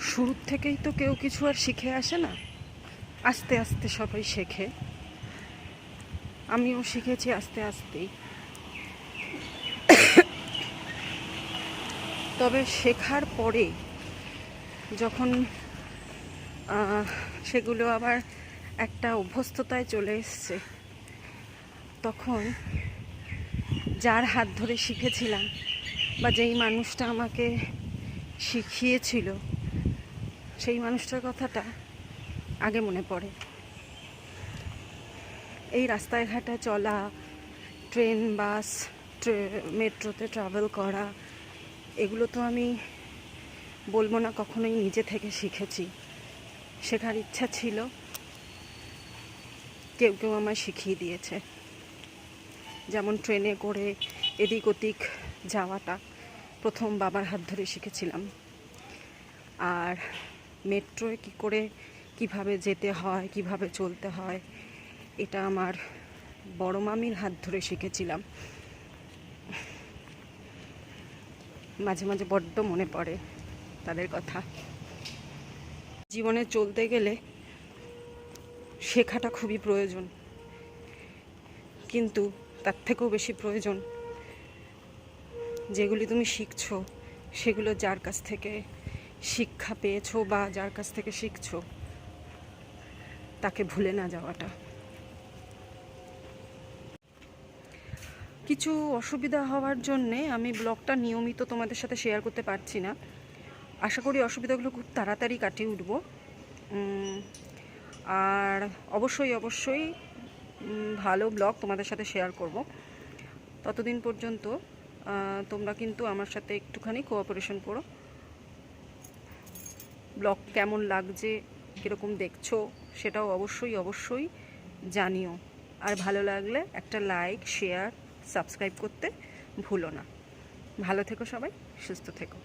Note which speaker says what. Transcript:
Speaker 1: শুরুর থেকেই তো কেউ কিছু আর শিখে আসে না। আস্তে আস্তে সবাই শেখে। আমিও শিখেছি আস্তে আস্তেই। তবে শেখার পরে যখন সেগুলো আবার একটা অভ্যস্ততায় চলে এসছে, তখন যার হাত ধরে শিখেছিলাম বা যেই মানুষটা আমাকে শিখিয়েছিল সেই মানুষটার কথাটা আগে মনে পড়ে। এই রাস্তায় ঘাটে চলা, ট্রেন, বাস মেট্রোতে ট্রাভেল করা, এগুলো তো আমি বলব না কখনোই নিজে থেকে শিখেছি। শেখার ইচ্ছা ছিল, কেউ কেউ আমায় শিখিয়ে দিয়েছে। যেমন ট্রেনে করে এদিক ওদিক যাওয়াটা প্রথম বাবার হাত ধরে শিখেছিলাম। আর মেট্রোয় কী করে, কীভাবে যেতে হয়, কীভাবে চলতে হয়, এটা আমার বড় মামির হাত ধরে শিখেছিলাম। মাঝে মাঝে বড্ড মনে পড়ে তাদের কথা। জীবনে চলতে গেলে শেখাটা খুবই প্রয়োজন, কিন্তু তার থেকেও বেশি প্রয়োজন। যেগুলি তুমি শিখছো, সেগুলো যার কাছ থেকে শিক্ষা পেয়েছ বা যার কাছ থেকে শিখছো, তাকে ভুলে না যাওয়াটা। কিছু অসুবিধা হওয়ার জন্যে আমি ব্লগটা নিয়মিত তোমাদের সাথে শেয়ার করতে পারছি না। আশা করি অসুবিধাগুলো খুব তাড়াতাড়ি কাটিয়ে উঠব। আর অবশ্যই অবশ্যই ভালো ব্লগ তোমাদের সাথে শেয়ার করব। ততদিন পর্যন্ত তোমরা কিন্তু আমার সাথে একটুখানি কোঅপারেশন করো। ব্লগ কেমন লাগছে, কীরকম দেখছ, সেটাও অবশ্যই অবশ্যই জানিও। আর ভালো লাগলে একটা লাইক, শেয়ার, সাবস্ক্রাইব করতে ভুলো না। ভালো থেকো সবাই, সুস্থ থেকো।